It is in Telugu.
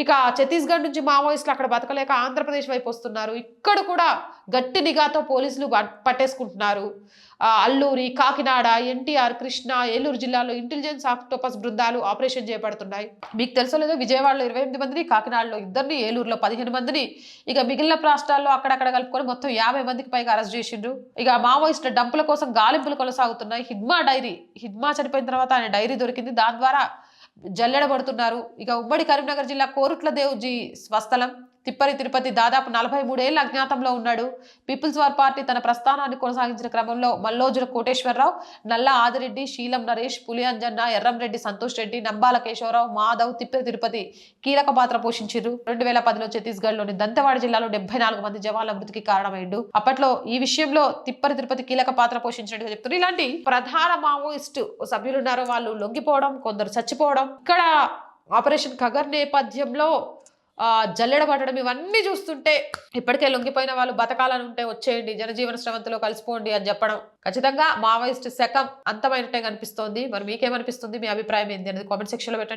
ఇక ఛత్తీస్గఢ్ నుంచి మావోయిస్టులు అక్కడ బతకలేక ఆంధ్రప్రదేశ్ వైపు వస్తున్నారు. ఇక్కడ కూడా గట్టి నిఘాతో పోలీసులు పట్- పట్టేసుకుంటున్నారు. అల్లూరి కాకినాడ ఎన్టీఆర్ కృష్ణ ఏలూరు జిల్లాలో ఇంటెలిజెన్స్ ఆక్టోపస్ బృందాలు ఆపరేషన్ చేపడుతున్నాయి మీకు తెలుసో లేదో విజయవాడలో ఇరవై ఎనిమిది మందిని కాకినాడలో ఇద్దరిని ఏలూరులో పదిహేను మందిని ఇక మిగిలిన రాష్ట్రాల్లో అక్కడక్కడ కలుపుకొని మొత్తం యాభై మందికి పైగా అరెస్ట్ చేసిండ్రు. ఇక మావోయిస్టుల డంపుల కోసం గాలింపులు కొనసాగుతున్నాయి. హిడ్మా డైరీ హిడ్మా చనిపోయిన తర్వాత ఆయన డైరీ దొరికింది. దాని ద్వారా జల్లెడబడుతున్నారు. ఇక ఉమ్మడి కరీంనగర్ జిల్లా కోరుట్ల దేవుజీ స్వస్థలం. తిప్పరి తిరుపతి దాదాపు నలభై మూడేళ్ళ అజ్ఞాతంలో ఉన్నాడు. పీపుల్స్ వార్ పార్టీ తన ప్రస్థానాన్ని కొనసాగించిన క్రమంలో మల్లోజుల కోటేశ్వరరావు నల్ల ఆదిరెడ్డి శీలం నరేష్ పులియంజన్న ఎర్రంరెడ్డి సంతోష్ రెడ్డి నంబాల కేశవరావు మాధవ్ తిప్పరి తిరుపతి కీలక పాత్ర పోషించారు రెండు వేల పదిలో ఛత్తీస్గఢ్లోని దంతవాడ జిల్లాలో డెబ్బై నాలుగు మంది జవాన్ల మృతికి కారణమైండు అప్పట్లో ఈ విషయంలో తిప్పరి తిరుపతి కీలక పాత్ర పోషించినట్టుగా చెప్తున్నారు. ఇలాంటి ప్రధాన మావోయిస్టు సభ్యులున్నారు వాళ్ళు లొంగిపోవడం కొందరు చచ్చిపోవడం ఇక్కడ ఆపరేషన్ ఖగర్ నేపథ్యంలో జల్లెడ పట్టడం ఇవన్నీ చూస్తుంటే ఇప్పటికే లొంగిపోయిన వాళ్ళు బతకాలని ఉంటే వచ్చేయండి జనజీవన శ్రవంతిలో కలిసిపోండి అని చెప్పడం. ఖచ్చితంగా మావోయిస్ట్ శకం అంతమైనట్టే కనిపిస్తోంది. మరి మీకేమనిపిస్తుంది? మీ అభిప్రాయం ఏంటి అనేది కామెంట్ సెక్షన్లో పెట్టండి.